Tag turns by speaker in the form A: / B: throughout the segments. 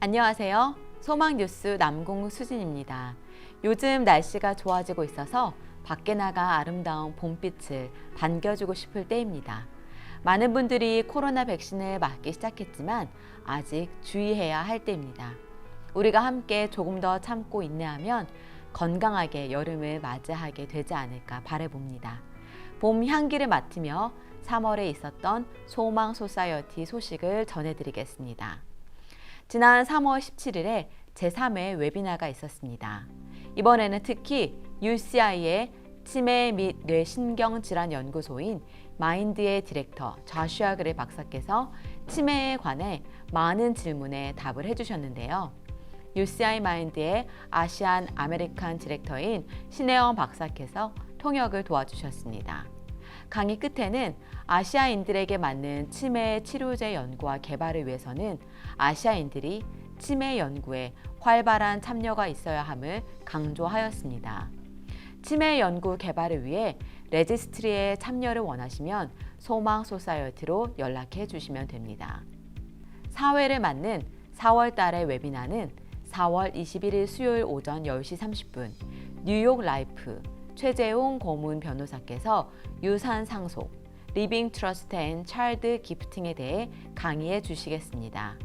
A: 안녕하세요. 소망뉴스 남궁 수진입니다. 요즘 날씨가 좋아지고 있어서 밖에 나가 아름다운 봄빛을 반겨주고 싶을 때입니다. 많은 분들이 코로나 백신을 맞기 시작했지만 아직 주의해야 할 때입니다. 우리가 함께 조금 더 참고 인내하면 건강하게 여름을 맞이하게 되지 않을까 바라봅니다. 봄 향기를 맡으며 3월에 있었던 소망 소사이어티 소식을 전해드리겠습니다. 지난 3월 17일에 제3회 웨비나가 있었습니다. 이번에는 특히 UCI의 치매 및 뇌신경질환 연구소인 마인드의 디렉터 좌슈아 그레 박사께서 치매에 관해 많은 질문에 답을 해주셨는데요. UCI 마인드의 아시안 아메리칸 디렉터인 신혜원 박사께서 통역을 도와주셨습니다. 강의 끝에는 아시아인들에게 맞는 치매 치료제 연구와 개발을 위해서는 아시아인들이 치매 연구에 활발한 참여가 있어야 함을 강조하였습니다. 치매 연구 개발을 위해 레지스트리에 참여를 원하시면 소망 소사이어티로 연락해 주시면 됩니다. 사회를 맞는 4월 달의 웨비나는 4월 21일 수요일 오전 10시 30분 뉴욕 라이프 최재용 고문 변호사께서 유산 상속, 리빙 트러스트 앤 차일드 기프팅에 대해 강의해 주시겠습니다.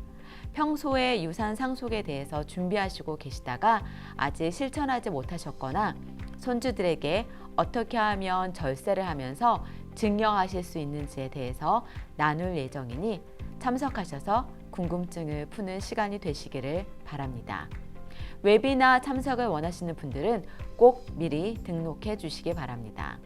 A: 평소에 유산 상속에 대해서 준비하시고 계시다가 아직 실천하지 못하셨거나 손주들에게 어떻게 하면 절세를 하면서 증여하실 수 있는지에 대해서 나눌 예정이니 참석하셔서 궁금증을 푸는 시간이 되시기를 바랍니다. 웨비나 참석을 원하시는 분들은 꼭 미리 등록해 주시기 바랍니다.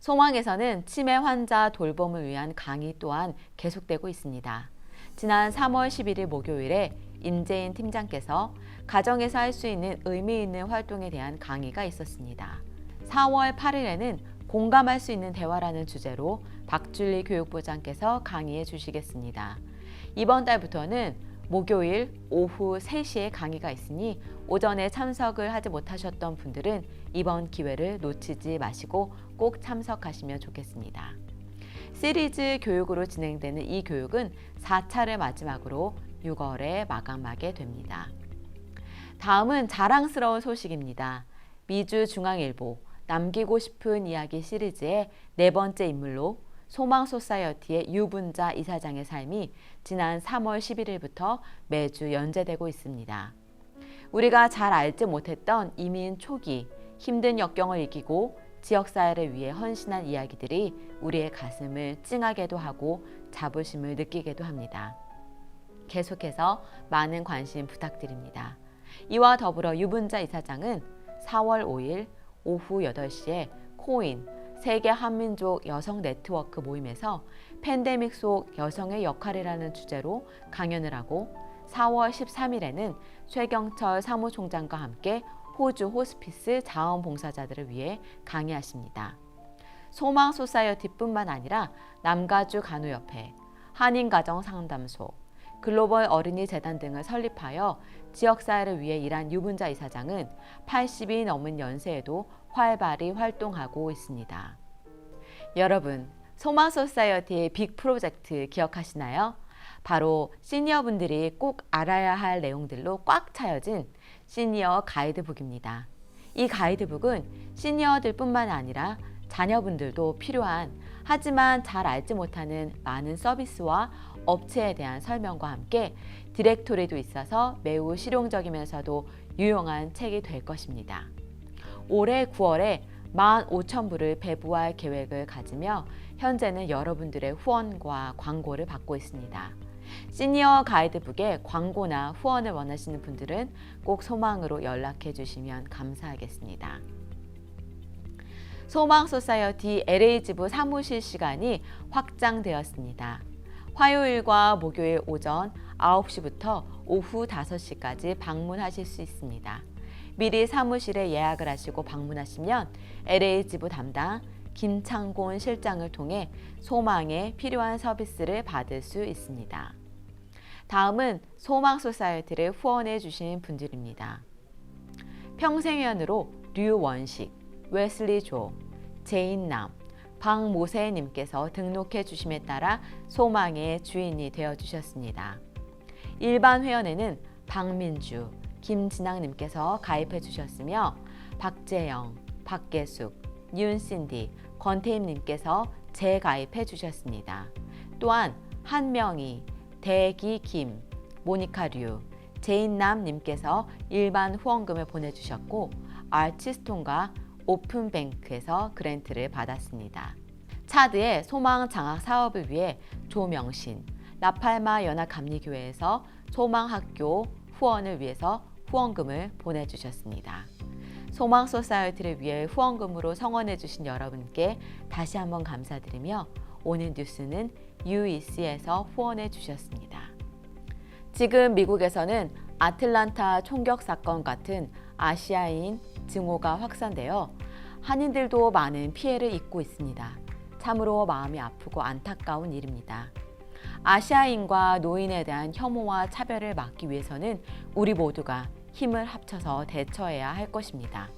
A: 소망에서는 치매 환자 돌봄을 위한 강의 또한 계속되고 있습니다. 지난 3월 11일 목요일에 임재인 팀장께서 가정에서 할 수 있는 의미 있는 활동에 대한 강의가 있었습니다. 4월 8일에는 공감할 수 있는 대화라는 주제로 박준리 교육부장께서 강의해 주시겠습니다. 이번 달부터는 목요일 오후 3시에 강의가 있으니 오전에 참석을 하지 못하셨던 분들은 이번 기회를 놓치지 마시고 꼭 참석하시면 좋겠습니다. 시리즈 교육으로 진행되는 이 교육은 4차를 마지막으로 6월에 마감하게 됩니다. 다음은 자랑스러운 소식입니다. 미주 중앙일보 남기고 싶은 이야기 시리즈의 네 번째 인물로 소망 소사이어티의 유분자 이사장의 삶이 지난 3월 11일부터 매주 연재되고 있습니다. 우리가 잘 알지 못했던 이민 초기 힘든 역경을 이기고 지역사회를 위해 헌신한 이야기들이 우리의 가슴을 찡하게도 하고 자부심을 느끼게도 합니다. 계속해서 많은 관심 부탁드립니다. 이와 더불어 유분자 이사장은 4월 5일 오후 8시에 코인 세계 한민족 여성 네트워크 모임에서 팬데믹 속 여성의 역할이라는 주제로 강연을 하고 4월 13일에는 최경철 사무총장과 함께 호주 호스피스 자원봉사자들을 위해 강의하십니다. 소망 소사이어티뿐만 아니라 남가주 간호협회, 한인가정상담소, 글로벌 어린이 재단 등을 설립하여 지역사회를 위해 일한 유분자 이사장은 80이 넘은 연세에도 활발히 활동하고 있습니다. 여러분, 소망 소사이어티의 빅 프로젝트 기억하시나요? 바로 시니어분들이 꼭 알아야 할 내용들로 꽉 차여진 시니어 가이드북입니다. 이 가이드북은 시니어들뿐만 아니라 자녀분들도 필요한 하지만 잘 알지 못하는 많은 서비스와 업체에 대한 설명과 함께 디렉토리도 있어서 매우 실용적이면서도 유용한 책이 될 것입니다. 올해 9월에 15,000부를 배부할 계획을 가지며 현재는 여러분들의 후원과 광고를 받고 있습니다. 시니어 가이드북에 광고나 후원을 원하시는 분들은 꼭 소망으로 연락해 주시면 감사하겠습니다. 소망 소사이어티 LA 지부 사무실 시간이 확장되었습니다. 화요일과 목요일 오전 9시부터 오후 5시까지 방문하실 수 있습니다. 미리 사무실에 예약을 하시고 방문하시면 LA 지부 담당 김창곤 실장을 통해 소망에 필요한 서비스를 받을 수 있습니다. 다음은 소망 소사이어티를 후원해 주신 분들입니다. 평생연으로 류원식, 웨슬리 조, 제인 남, 박모세님께서 등록해 주심에 따라 소망의 주인이 되어 주셨습니다. 일반 회원에는 박민주, 김진학님께서 가입해 주셨으며 박재영, 박계숙, 윤신디, 권태임님께서 재가입해 주셨습니다. 또한 한명희, 대기김, 모니카류, 제인남님께서 일반 후원금을 보내주셨고 아치스톤과 오픈뱅크에서 그랜트를 받았습니다. 차드의 소망 장학 사업을 위해 조명신, 라팔마 연합감리교회에서 소망학교 후원을 위해서 후원금을 보내주셨습니다. 소망 소사이어티를 위해 후원금으로 성원해 주신 여러분께 다시 한번 감사드리며 오늘 뉴스는 UEC에서 후원해 주셨습니다. 지금 미국에서는 아틀란타 총격 사건 같은 아시아인 증오가 확산되어 한인들도 많은 피해를 입고 있습니다. 참으로 마음이 아프고 안타까운 일입니다. 아시아인과 노인에 대한 혐오와 차별을 막기 위해서는 우리 모두가 힘을 합쳐서 대처해야 할 것입니다.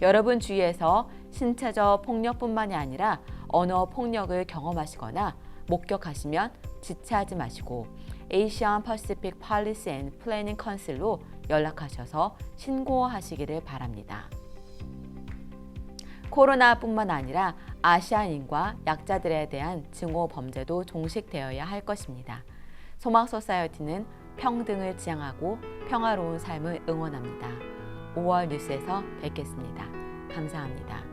A: 여러분 주위에서 신체적 폭력뿐만이 아니라 언어 폭력을 경험하시거나 목격하시면 지체하지 마시고 Asian Pacific Policy and Planning Council로 연락하셔서 신고하시기를 바랍니다. 코로나뿐만 아니라 아시아인과 약자들에 대한 증오 범죄도 종식되어야 할 것입니다. 소망 소사이어티는 평등을 지향하고 평화로운 삶을 응원합니다. 5월 뉴스에서 뵙겠습니다. 감사합니다.